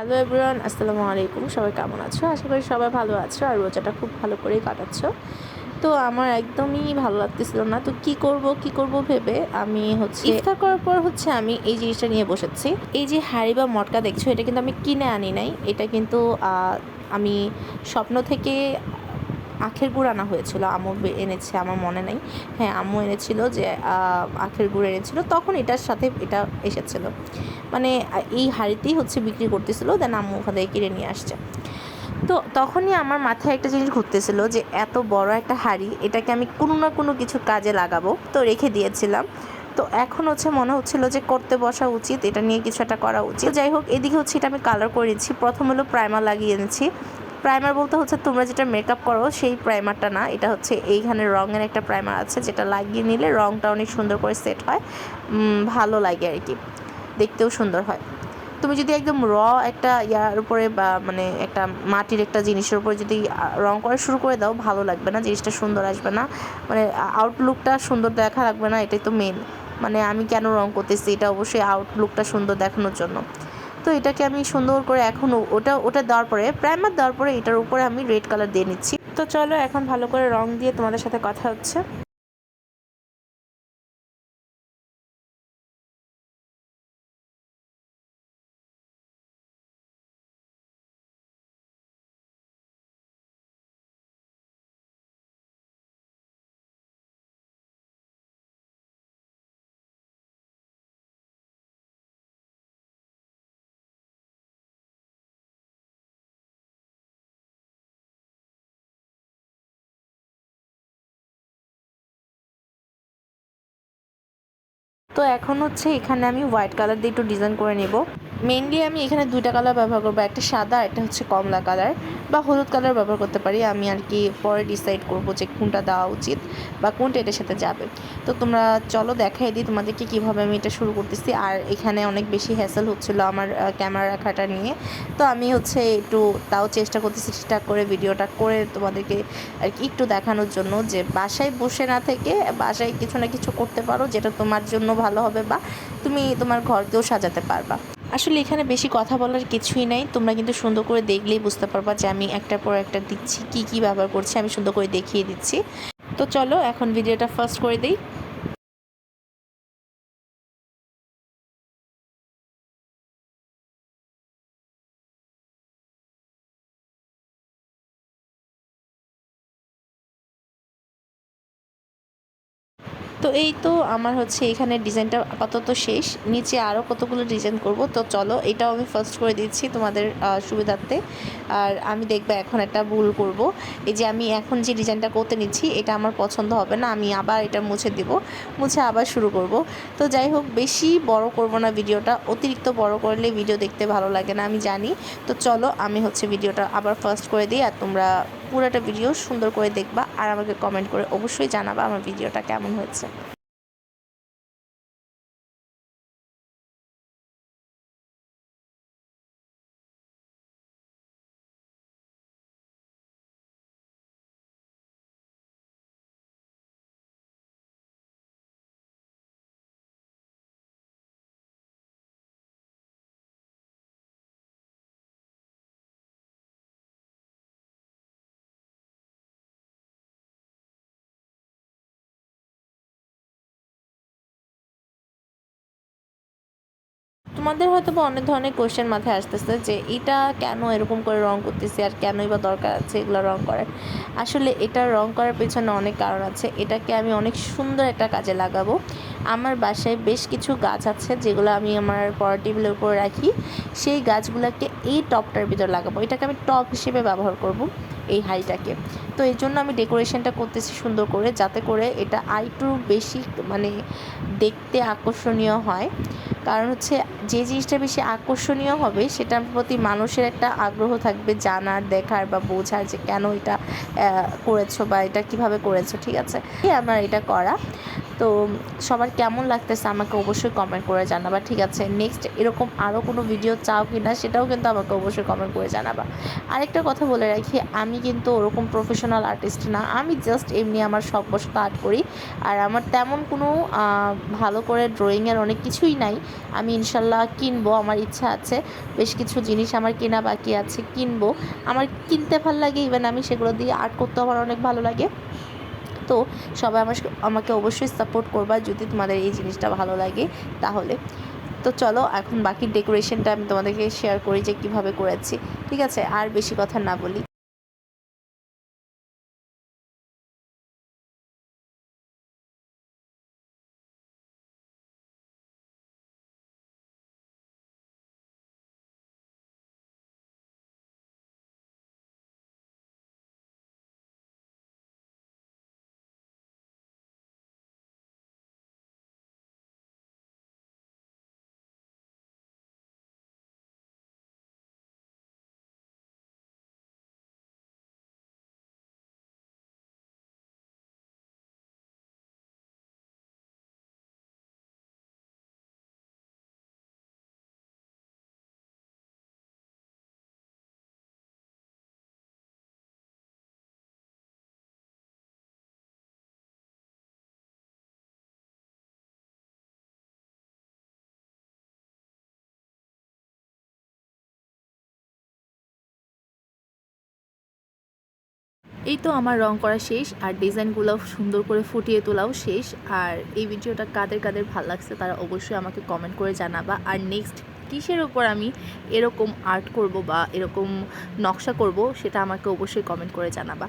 Hello everyone আসসালামু আলাইকুম সবাই কেমন আছো? আশা করি সবাই ভালো আছো আর রোজাটা খুব ভালো করেই কাটাচ্ছ। তো আমার একদমই ভালো লাগতেছিল না। তো কি করব কি করব ভেবে আমি হচ্ছে ইফতার করার পর হচ্ছে আমি এই জিনিসটা নিয়ে বসেছি। এই যে হাড়ি বা মটকা দেখছ, এটা কিন্তু আমি কিনে আনি নাই। এটা কিন্তু আমি স্বপ্ন থেকে আখের গুড় আনা হয়েছিল। আম্মু এনেছে, আমার মনে নেই। হ্যাঁ আম্মু এনেছিল যে আখের গুড় এনেছিল। তখন এটার সাথে এটা এসেছিল। মানে এই হাঁড়িতেই হচ্ছে বিক্রি করতেছিল, দেন আম্মু ওখান থেকে কিনে নিয়ে আসছে। তো তখনই আমার মাথায় একটা জিনিস ঘুরতেছিল যে, এত বড় একটা হাঁড়ি, এটাকে আমি কোনো না কোনো কিছু কাজে লাগাবো। তো রেখে দিয়েছিলাম। তো এখন হচ্ছে মনে হচ্ছিল যে, করতে বসা উচিত, এটা নিয়ে কিছু একটা করা উচিত। যাই হোক, এদিকে হচ্ছে এটা আমি কালার করে নিচ্ছি। প্রথম হলো প্রাইমার লাগিয়ে এনেছি। প্রাইমার বলতে হচ্ছে তোমরা যেটা মেকআপ করো সেই প্রাইমারটা না, এটা হচ্ছে এইখানে রঙের একটা প্রাইমার আছে যেটা লাগিয়ে নিলে রঙটা অনেক সুন্দর করে সেট হয়। ভালো লাগে আর কি, দেখতেও সুন্দর হয়। তুমি যদি একদম র একটা ইয়ার উপরে বা মানে একটা মাটির একটা জিনিসের উপরে যদি রং করা শুরু করে দাও, ভালো লাগবে না, জিনিসটা সুন্দর আসবে না। মানে আউটলুকটা সুন্দর দেখা লাগবে না, এটাই তো মেন মানে আমি কেন রং করতেছি? এটা অবশ্যই আউটলুকটা সুন্দর দেখানোর জন্য। তো এটাকে আমি সুন্দর করে এখন ওটা ওটা দেওয়ার পরে, প্রাইমার দেওয়ার পরে এটার উপরে আমি রেড কালার দিয়ে নিচ্ছি। তো চলো এখন ভালো করে রং দিয়ে তোমাদের সাথে কথা হচ্ছে। তো এখন হচ্ছে এখানে আমি হোয়াইট কালার দিয়ে একটু ডিজাইন করে নেব। মেনলি আমি এখানে দুইটা কালার ব্যবহার করব, একটা সাদা, একটা হচ্ছে কমলা কালার বা হলুদ কালার ব্যবহার করতে পারি। আমি আর কি পরে ডিসাইড করব যে কোনটা দেওয়া উচিত বা কোনটা এটার সাথে যাবে। তো তোমরা চলো দেখাই দিই তোমাদেরকে কীভাবে আমি এটা শুরু করতেছি। আর এখানে অনেক বেশি হ্যাসেল হচ্ছিল আমার ক্যামেরা রাখাটা নিয়ে। তো আমি হচ্ছে একটু তাও চেষ্টা করতেছি ঠিকঠাক করে ভিডিওটা করে তোমাদেরকে আর কি একটু দেখানোর জন্য যে বাসায় বসে না থেকে বাসায় কিছু না কিছু করতে পারো, যেটা তোমার জন্য ভালো হবে বা তুমি তোমার ঘরকেও সাজাতে পারবা। আসলে এখানে বেশি কথা বলার কিছুই নাই। তোমরা কিন্তু সুন্দর করে দেখলেই বুঝতে পারবা যে আমি একটার পর একটা দিচ্ছি, কি কি ব্যবহার করছি, আমি সুন্দর করে দেখিয়ে দিচ্ছি। তো চলো, এখন ভিডিওটা ফার্স্ট করে দিই। তো এই তো আমার হচ্ছে এখানে ডিজাইনটা আপাতত শেষ। নিচে আরও কতগুলো ডিজাইন করব? তো চলো, এটাও আমি ফার্স্ট করে দিচ্ছি তোমাদের সুবিধার্থে। আর আমি দেখবে এখন একটা ভুল করব। এই যে আমি এখন যে ডিজাইনটা করতে নিচ্ছি, এটা আমার পছন্দ হবে না, আমি আবার এটা মুছে দিব, মুছে আবার শুরু করব। তো যাই হোক, বেশি বড় করব না ভিডিওটা, অতিরিক্ত বড় করলে ভিডিও দেখতে ভালো লাগে না, আমি জানি। তো চলো, আমি হচ্ছে ভিডিওটা আবার ফার্স্ট করে দিই, আর তোমরা পুরোটা ভিডিও সুন্দর করে দেখবা আর আমাকে কমেন্ট করে অবশ্যই জানাবা আমার ভিডিওটা কেমন হয়েছে। তোমাদের হয়তো বা অনেক ধরনের কোয়েশ্চেন মাথায় আসতেছে যে এটা কেন এরকম করে রং করতেছি আর কেনই বা দরকার আছে এগুলো রং করার? আসলে এটা রং করার পেছনে অনেক কারণ আছে। এটাকে আমি অনেক সুন্দর একটা কাজে লাগাবো। আমার বাসায় বেশ কিছু গাছ আছে যেগুলো আমি আমার পড়ার টেবিলের উপর রাখি। সেই গাছগুলোকে এই টপটার ভিতর লাগাবো। এটাকে আমি টপ হিসেবে ব্যবহার করব এই হাইটাকে। তো এই জন্য আমি ডেকোরেশনটা করতেছি সুন্দর করে যাতে করে এটা আরেকটু বেশি মানে দেখতে আকর্ষণীয় হয়। কারণ হচ্ছে যে জিনিসটা বেশি আকর্ষণীয় হবে, সেটার প্রতি মানুষের একটা আগ্রহ থাকবে জানার, দেখার বা বোঝার যে কেন এটা করেছ বা এটা কীভাবে করেছ, ঠিক আছে? আমার এটা করা। তো সবার কেমন লাগতেছে আমাকে অবশ্যই কমেন্ট করে জানাবা, ঠিক আছে? নেক্সট এরকম আরও কোনো ভিডিও চাও কি না সেটাও কিন্তু আমাকে অবশ্যই কমেন্ট করে জানাবা। আরেকটা কথা বলে রাখি, আমি কিন্তু ওরকম প্রফেশনাল আর্টিস্ট না, আমি জাস্ট এমনি আমার বসত আর্ট করি, আর আমার তেমন কোনো ভালো করে ড্রয়িংয়ের অনেক কিছুই নাই। আমি ইনশাল্লাহ কিনবো, আমার ইচ্ছা আছে, বেশ কিছু জিনিস আমার কেনা বাকি আছে, কিনবো। আমার কিনতে ভালো লাগে ইভেন আমি সেগুলো দিয়ে আর্ট করতে আমার অনেক ভালো লাগে। তো সবাই আমার আমাকে অবশ্যই সাপোর্ট করবা যদি তোমাদের এই জিনিসটা ভালো লাগে তাহলে। তো চলো, এখন বাকি ডেকোরেশনটা আমি তোমাদেরকে শেয়ার করি যে কীভাবে করেছি। ঠিক আছে, আর বেশি কথা না বলি। এই তো আমার রং করা শেষ, আর ডিজাইনগুলো সুন্দর করে ফুটিয়ে তোলাও শেষ, আর এই ভিডিওটা কাদের কাদের ভালো লাগছে তারা অবশ্যই আমাকে কমেন্ট করে জানাবা। আর নেক্সট কিসের ওপর আমি এরকম আর্ট করব বা এরকম নকশা করব সেটা আমাকে অবশ্যই কমেন্ট করে জানাবা।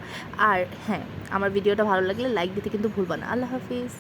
আর হ্যাঁ আমার ভিডিওটা ভালো লাগলে লাইক দিতে কিন্তু ভুলবা না। আল্লাহ হাফিজ।